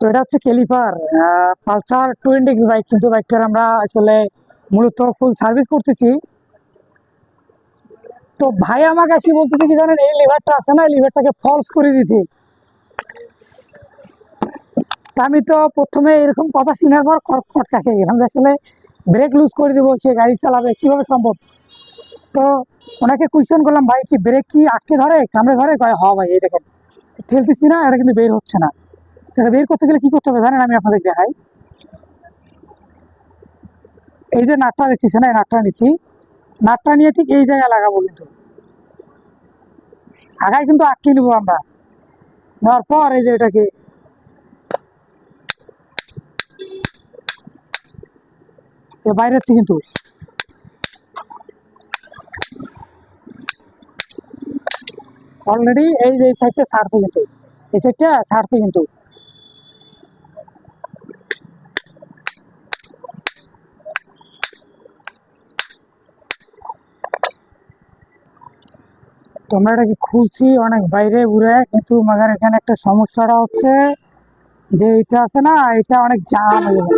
তো এটা হচ্ছে পালসার টোয়েন্টি বাইক কিন্তু বাইকটার আমরা আসলে মূলত ফুল সার্ভিস করতেছি। তো ভাই আমাকে বলতেছে কি জানেন, এই লিভারটা আছে না, এই লিভারটাকে ফলস করে দিতে। আমি তো প্রথমে এরকম কথা শোনার পর খট খটকা গেলাম আসলে ব্রেক লুজ করে দেবো, সে গাড়ি চালাবে, কীভাবে সম্ভব? তো ওনাকে কোয়েশ্চেন করলাম, ভাই, কি ব্রেক কি আটকে ধরে? কামড়ে ধরে? কয় হ ভাই, এই দেখেন। ঠেলতেছি না, এটা কিন্তু বের হচ্ছে না। এটা বের করতে গেলে কি করতে হবে জানেন? আমি আপনাদের দেখাই। এই যে নাটটা দেখতেছি না, এই নাটটা নিচ্ছি। নাটটা নিয়ে ঠিক এই জায়গায় লাগাবো কিন্তু। আগায় কিন্তু আটকে নিবো আমরা। নেওয়ার পর এই যে এটাকে বাইরে কিন্তু। অলরেডি এই যে সাইডটা ছাড়ছে কিন্তু এই সাইডটা ছাড়ছে কিন্তু। তোমরা এটাকে খুলছি? অনেক বাইরে ঘুরে, কিন্তু মাগার এখানে একটা সমস্যাটা হচ্ছে যে এটা আছে না, এটা অনেক জাম হয়ে যাবে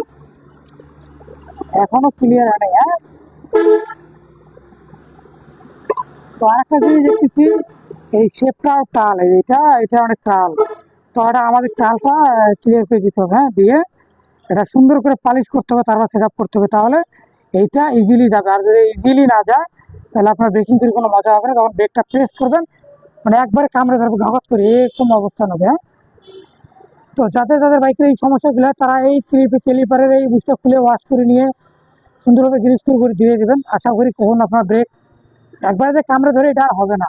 এখনও ক্লিয়ার হয় নাই হ্যাঁ? তো আরেকটা জিনিস দেখতেছি এই শেপটাও টাল এটা এটা অনেক টাল তো এটা আমাদের টালটা ক্লিয়ার করে দিতে হবে হ্যাঁ দিয়ে এটা সুন্দর করে পালিশ করতে হবে তারপর সেট করতে হবে। তাহলে এইটা ইজিলি যাবে। আর যদি ইজিলি না যায় তাহলে আপনার ব্রেকিং করে কোনো মজা হবে না। তখন ব্রেকটা প্রেস করবেন মানে একবারে কামড়ে ধরবে ঘাঘত করে এরকম অবস্থা নেবে হ্যাঁ। তো যাদের যাদের বাইকের এই সমস্যাগুলো হয়, তারা এই ক্লিপে ক্লিপারের এই বুঝটা খুলে ওয়াশ করে নিয়ে সুন্দরভাবে গ্রিস করে দিয়ে দেবেন। আশা করি কখন আপনার ব্রেক একবারে যে কামড়ে ধরে এটা হবে না।